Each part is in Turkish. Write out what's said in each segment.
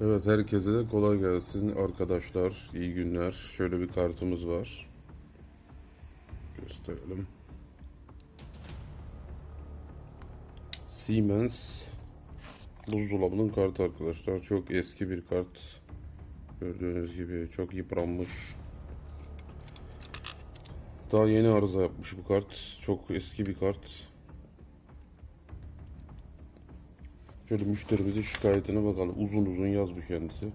Evet herkese de kolay gelsin arkadaşlar. İyi günler. Şöyle bir kartımız var. Gösterelim. Siemens buzdolabının kartı arkadaşlar. Çok eski bir kart. Gördüğünüz gibi çok yıpranmış. Daha yeni arıza yapmış bu kart. Çok eski bir kart. Şöyle müşterimizin şikayetine bakalım. Uzun uzun yazmış kendisi.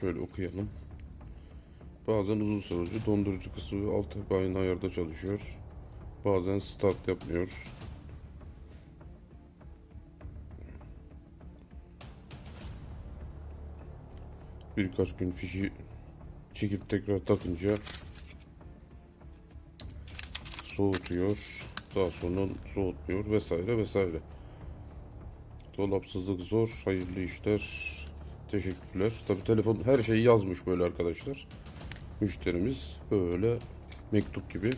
Şöyle okuyalım. Bazen uzun sürücü dondurucu kısmı alt aynı ayarda çalışıyor. Bazen start yapmıyor. Birkaç gün fişi çekip tekrar takınca soğutuyor. Daha sonra soğutmuyor vesaire vesaire. Dolapsızlık zor. Hayırlı işler. Teşekkürler. Tabi telefon her şeyi yazmış böyle arkadaşlar. Müşterimiz böyle mektup gibi.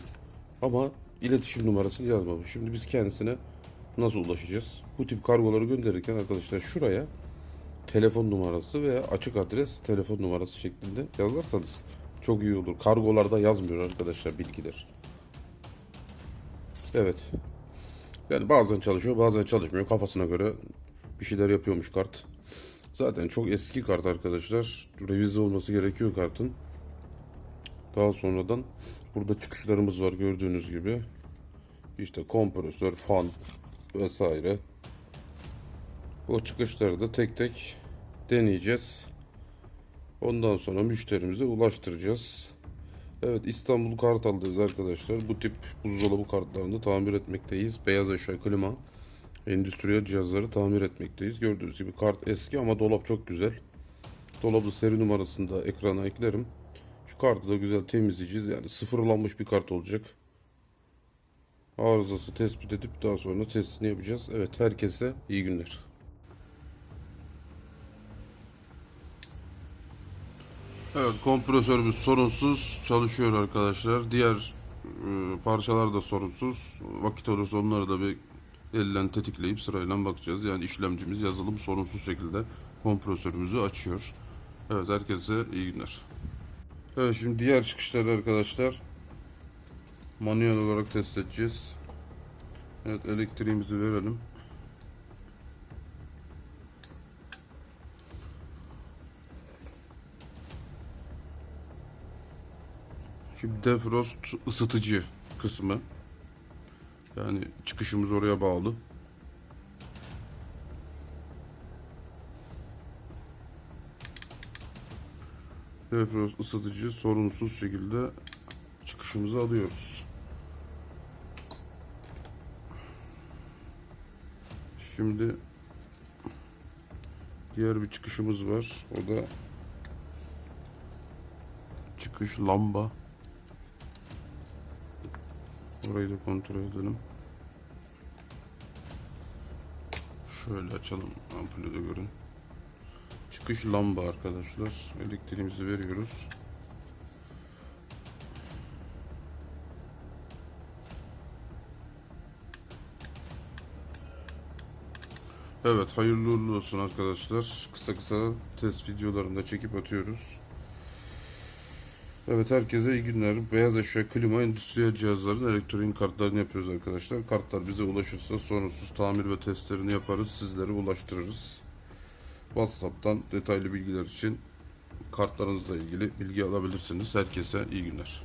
Ama iletişim numarasını yazmamış. Şimdi biz kendisine nasıl ulaşacağız? Bu tip kargoları gönderirken arkadaşlar şuraya telefon numarası veya açık adres telefon numarası şeklinde yazarsanız çok iyi olur. Kargolarda yazmıyor arkadaşlar bilgiler. Evet. Yani bazen çalışıyor bazen çalışmıyor. Kafasına göre bir şeyler yapıyormuş kart. Zaten çok eski kart arkadaşlar. Revize olması gerekiyor kartın. Daha sonradan burada çıkışlarımız var gördüğünüz gibi. İşte kompresör, fan vesaire. O çıkışları da tek tek deneyeceğiz. Ondan sonra müşterimize ulaştıracağız. Evet İstanbul Kartal'dayız arkadaşlar. Bu tip buzdolabı kartlarını tamir etmekteyiz. Beyaz eşya, klima, endüstriyel cihazları tamir etmekteyiz. Gördüğünüz gibi kart eski ama dolap çok güzel. Dolabı seri numarasını da ekrana eklerim. Şu kartı da güzel temizleyeceğiz. Yani sıfırlanmış bir kart olacak. Arızası tespit edip daha sonra testini yapacağız. Evet herkese iyi günler. Evet kompresörümüz sorunsuz çalışıyor arkadaşlar. Diğer e, parçalar da sorunsuz. Vakit olursa onları da bir elden tetikleyip sırayla bakacağız. Yani işlemcimiz yazılım sorunsuz şekilde kompresörümüzü açıyor. Evet herkese iyi günler. Evet şimdi diğer çıkışları arkadaşlar manuel olarak test edeceğiz. Evet elektriğimizi verelim. Şimdi defrost ısıtıcı kısmı. Yani çıkışımız oraya bağlı. Defrost ısıtıcı sorunsuz şekilde çıkışımızı alıyoruz. Şimdi diğer bir çıkışımız var. O da çıkış lamba. Orayı da kontrol edelim. Şöyle açalım ampulü de görün. Çıkış lamba arkadaşlar. Elektriğimizi veriyoruz. Evet hayırlı uğurlu olsun arkadaşlar. Kısa kısa test videolarında çekip atıyoruz. Evet herkese iyi günler. Beyaz eşya, klima, endüstriyel cihazların elektronik kartlarını yapıyoruz arkadaşlar. Kartlar bize ulaşırsa sorunsuz tamir ve testlerini yaparız. Sizlere ulaştırırız. WhatsApp'tan detaylı bilgiler için kartlarınızla ilgili bilgi alabilirsiniz. Herkese iyi günler.